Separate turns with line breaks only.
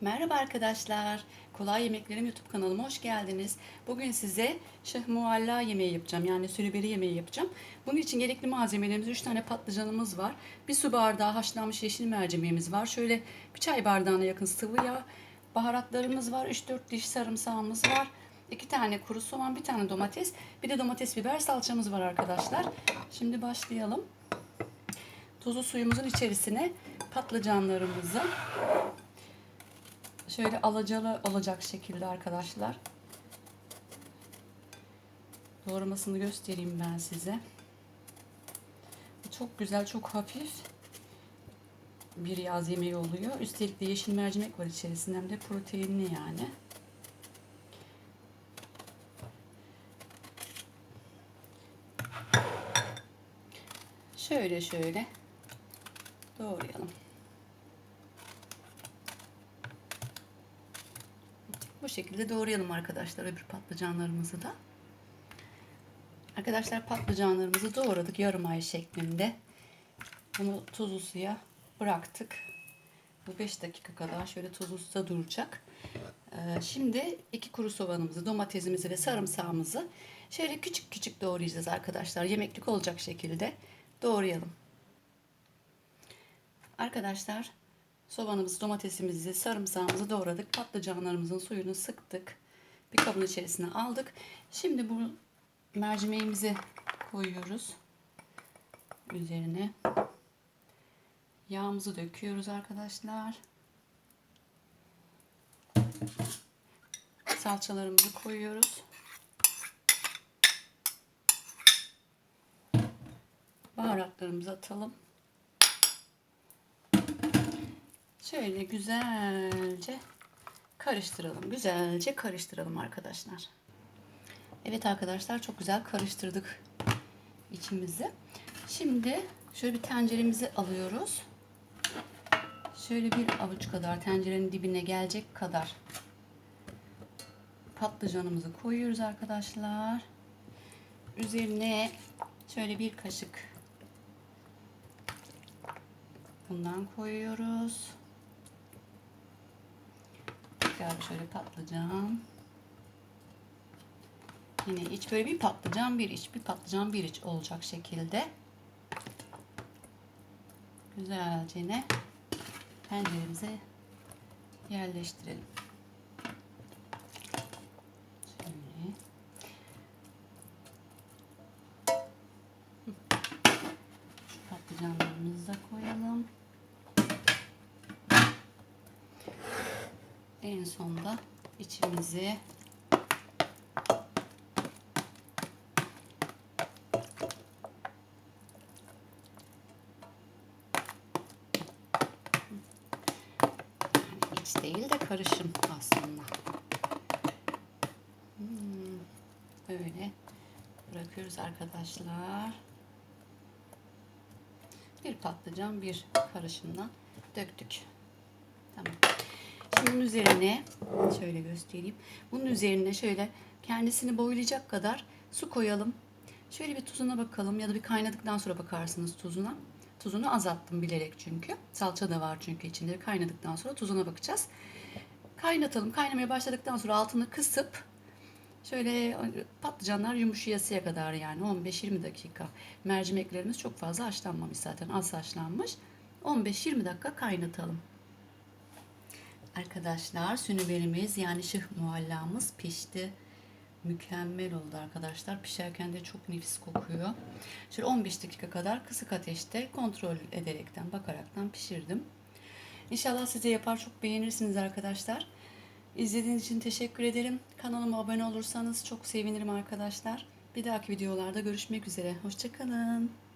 Merhaba arkadaşlar. Kolay Yemeklerim YouTube kanalıma hoş geldiniz. Bugün size şıh mualla yemeği yapacağım. Yani sülüberi yemeği yapacağım. Bunun için gerekli malzemelerimiz 3 tane patlıcanımız var. Bir su bardağı haşlanmış yeşil mercimeğimiz var. Şöyle bir çay bardağına yakın sıvı yağ. Baharatlarımız var. 3-4 diş sarımsağımız var. 2 tane kuru soğan, bir tane domates, bir de domates biber salçamız var arkadaşlar. Şimdi başlayalım. Tuzlu suyumuzun içerisine patlıcanlarımızı şöyle alacalı olacak şekilde arkadaşlar. Doğramasını göstereyim ben size. Çok güzel, çok hafif bir yaz yemeği oluyor. Üstelik de yeşil mercimek var içerisinde hem de proteinli yani. Şöyle şöyle doğrayalım. Bu şekilde doğrayalım arkadaşlar öbür patlıcanlarımızı da. Arkadaşlar patlıcanlarımızı doğradık yarım ay şeklinde. Bunu tuzlu suya bıraktık. Bu 5 dakika kadar şöyle tuzlu suda duracak. Ee, şimdi iki kuru soğanımızı, domatesimizi ve sarımsağımızı şöyle küçük küçük doğrayacağız arkadaşlar. Yemeklik olacak şekilde doğrayalım. Arkadaşlar soğanımızı, domatesimizi, sarımsağımızı doğradık. Patlıcanlarımızın suyunu sıktık. Bir kabın içerisine aldık. Şimdi bu mercimeğimizi koyuyoruz. Üzerine yağımızı döküyoruz arkadaşlar. Salçalarımızı koyuyoruz. Baharatlarımızı atalım. Şöyle güzelce karıştıralım. Güzelce karıştıralım arkadaşlar. Evet arkadaşlar çok güzel karıştırdık içimizi. Şimdi şöyle bir tenceremizi alıyoruz. Şöyle bir avuç kadar tencerenin dibine gelecek kadar patlıcanımızı koyuyoruz arkadaşlar. Üzerine şöyle bir kaşık bundan koyuyoruz. Tekrar şöyle patlıcan. Yine iç böyle bir patlıcan bir iç, bir patlıcan bir iç olacak şekilde. Güzelce ne tenceremize yerleştirelim. Şöyle. Şu patlıcanlarımızı da koyalım. En sonda içimizi iç değil de karışım aslında. Hmm, böyle bırakıyoruz arkadaşlar. Bir patlıcan bir karışımla döktük. Bunun üzerine şöyle göstereyim. Bunun üzerine şöyle kendisini boylayacak kadar su koyalım. Şöyle bir tuzuna bakalım ya da bir kaynadıktan sonra bakarsınız tuzuna. Tuzunu azalttım bilerek çünkü. Salça da var çünkü içinde. Kaynadıktan sonra tuzuna bakacağız. Kaynatalım. Kaynamaya başladıktan sonra altını kısıp şöyle patlıcanlar yumuşayasıya kadar yani 15-20 dakika. Mercimeklerimiz çok fazla haşlanmamış zaten. Az haşlanmış. 15-20 dakika kaynatalım. Arkadaşlar sünüberimiz yani şıh muhallamız pişti. Mükemmel oldu arkadaşlar. Pişerken de çok nefis kokuyor. Şöyle 15 dakika kadar kısık ateşte kontrol ederekten, bakaraktan pişirdim. İnşallah size yapar çok beğenirsiniz arkadaşlar. İzlediğiniz için teşekkür ederim. Kanalıma abone olursanız çok sevinirim arkadaşlar. Bir dahaki videolarda görüşmek üzere. Hoşçakalın.